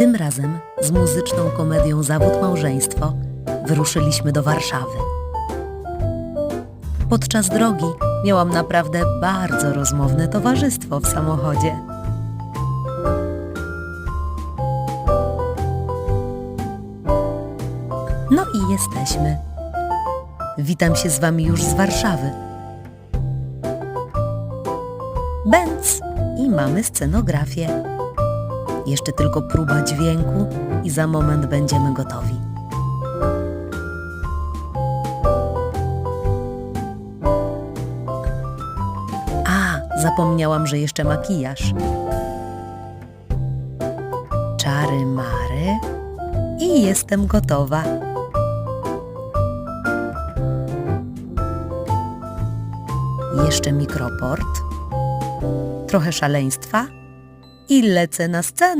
Tym razem z muzyczną komedią Zawód Małżeństwo wyruszyliśmy do Warszawy. Podczas drogi miałam naprawdę bardzo rozmowne towarzystwo w samochodzie. No i jesteśmy. Witam się z Wami już z Warszawy. Bęc i mamy scenografię. Jeszcze tylko próba dźwięku i za moment będziemy gotowi. A, zapomniałam, że jeszcze makijaż. Czary mary i jestem gotowa. Jeszcze mikroport, trochę szaleństwa i lecę na scenę.